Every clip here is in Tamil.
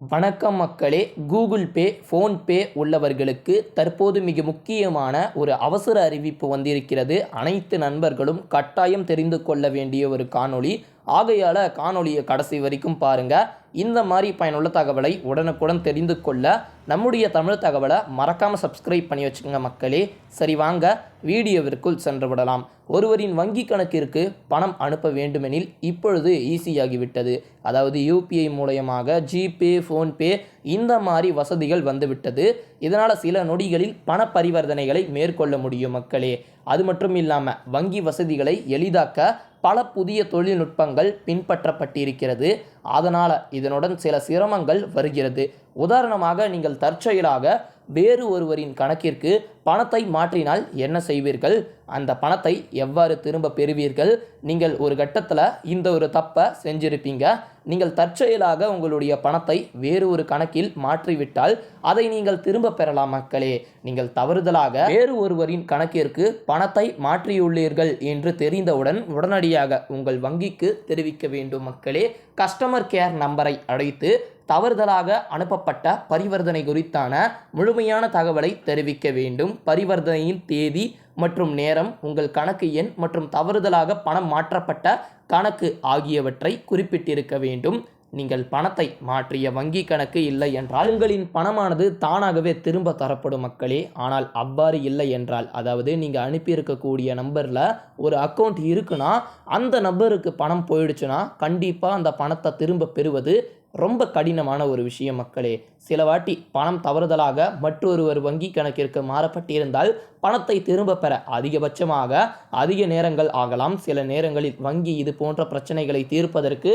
வணக்கம் மக்களே கூகுள் பே ஃபோன்பே உள்ளவர்களுக்கு தற்போது மிக முக்கியமான ஒரு அவசர அறிவிப்பு வந்திருக்கிறது. அனைத்து நண்பர்களும் கட்டாயம் தெரிந்து கொள்ள வேண்டிய ஒரு காணொளி. ஆகையால் காணொளியை கடைசி வரைக்கும் பாருங்கள் இந்த மாதிரி பயனுள்ள தகவலை உடனுக்குடன் தெரிந்து கொள்ள நம்முடைய தமிழ் தகவலை மறக்காமல் சப்ஸ்கிரைப் பண்ணி வச்சுக்கோங்க மக்களே. சரி வாங்க. வீடியோவிற்குள் சென்று விடலாம். ஒருவரின் வங்கி கணக்கிற்கு பணம் அனுப்ப வேண்டுமெனில் இப்பொழுது ஈஸியாகிவிட்டது. அதாவது யூபிஐ மூலயமாக ஜிபே ஃபோன்பே இந்த மாதிரி வசதிகள் வந்துவிட்டது. இதனால் சில நொடிகளில் பண பரிவர்த்தனைகளை மேற்கொள்ள முடியும் மக்களே. அது மட்டும் இல்லாமல் வங்கி வசதிகளை எளிதாக்க பல புதிய தொழில்நுட்பங்கள் பின்பற்றப்பட்டிருக்கிறது. அதனால் இதனுடன் சில சிரமங்கள் வருகிறது. உதாரணமாக நீங்கள் தற்செயலாக வேறு ஒருவரின் கணக்கிற்கு பணத்தை மாற்றினால் என்ன செய்வீர்கள்? அந்த பணத்தை எவ்வாறு திரும்ப பெறுவீர்கள்? நீங்கள் ஒரு கட்டத்தில் இந்த ஒரு தப்பை செஞ்சிருப்பீங்க. நீங்கள் தற்செயலாக உங்களுடைய பணத்தை வேறு ஒரு கணக்கில் மாற்றிவிட்டால் அதை நீங்கள் திரும்ப பெறலாம் மக்களே. நீங்கள் தவறுதலாக வேறு ஒருவரின் கணக்கிற்கு பணத்தை மாற்றியுள்ளீர்கள் என்று தெரிந்தவுடன் உடனடியாக உங்கள் வங்கிக்கு தெரிவிக்க வேண்டும் மக்களே. கஸ்டமர் கேர் நம்பரை அழைத்து தவறுதலாக அனுப்பப்பட்ட பரிவர்த்தனை குறித்தான முழுமையான தகவலை தெரிவிக்க வேண்டும். பரிவர்த்தனையின் தேதி மற்றும் நேரம் உங்கள் கணக்கு எண் மற்றும் தவறுதலாக பணம் மாற்றப்பட்ட கணக்கு ஆகியவற்றை குறிப்பிட்டிருக்க வேண்டும். நீங்கள் பணத்தை மாற்றிய வங்கி கணக்கு இல்லை என்றால் உங்களின் பணமானது தானாகவே திரும்ப தரப்படும் மக்களே. ஆனால் அவ்வாறு இல்லை என்றால் அதாவது நீங்கள் அனுப்பியிருக்கக்கூடிய நம்பரில் ஒரு அக்கௌண்ட் இருக்குன்னா அந்த நபருக்கு பணம் போயிடுச்சுன்னா கண்டிப்பாக அந்த பணத்தை திரும்ப பெறுவது ரொம்ப கடினமான ஒரு விஷயம் மக்களே. சில வாட்டி பணம் தவறுதலாக மற்றொருவர் வங்கி கணக்கிற்கு மாறப்பட்டிருந்தால் பணத்தை திரும்ப பெற அதிகபட்சமாக அதிக நேரங்கள் ஆகலாம். சில நேரங்களில் வங்கி இது போன்ற பிரச்சனைகளை தீர்ப்பதற்கு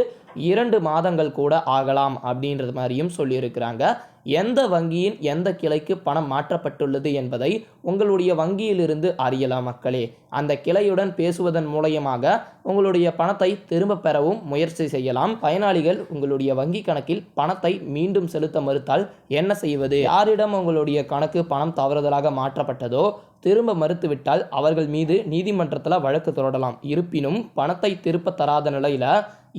இரண்டு மாதங்கள் கூட ஆகலாம் அப்படின்றது மாதிரியும் சொல்லியிருக்கிறாங்க. எந்த வங்கியின் எந்த கிளைக்கு பணம் மாற்றப்பட்டுள்ளது என்பதை உங்களுடைய வங்கியிலிருந்து அறியலாம் மக்களே? அந்த கிளையுடன் பேசுவதன் மூலயமாக உங்களுடைய பணத்தை திரும்ப பெறவும் முயற்சி செய்யலாம். பயனாளிகள் உங்களுடைய வங்கி கணக்கில் பணத்தை மீண்டும் செலுத்த மறுத்தால் என்ன செய்வது? யாரிடம் உங்களுடைய கணக்கு பணம் தவறுதலாக மாற்றப்பட்டதோ திரும்ப மறுத்துவிட்டால் அவர்கள் மீது நீதிமன்றத்தில் வழக்கு தொடரலாம். இருப்பினும் பணத்தை திருப்ப தராத நிலையில்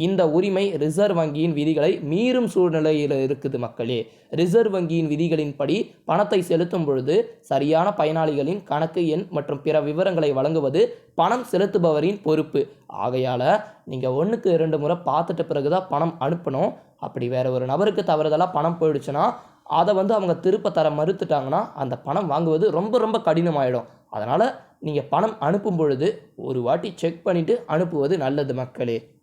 இந்த உரிமை ரிசர்வ் வங்கியின் விதிகளை மீறும் சூழ்நிலையில் இருக்குது மக்களே. ரிசர்வ் வங்கியின் விதிகளின்படி பணத்தை செலுத்தும் பொழுது சரியான பயனாளிகளின் கணக்கு எண் மற்றும் பிற விவரங்களை வழங்குவது பணம் செலுத்துபவரின் பொறுப்பு. ஆகையால் நீங்கள் ஒன்றுக்கு இரண்டு முறை பார்த்துட்ட பிறகு தான் பணம் அனுப்பணும். அப்படி வேற ஒரு நபருக்கு தவறுதலாக பணம் போயிடுச்சுன்னா அதை வந்து அவங்க திருப்ப தர மறுத்துட்டாங்கன்னா அந்த பணம் வாங்குவது ரொம்ப ரொம்ப கடினமாயிடும். அதனால் நீங்கள் பணம் அனுப்பும் பொழுது ஒரு வாட்டி செக் பண்ணிவிட்டு அனுப்புவது நல்லது மக்களே.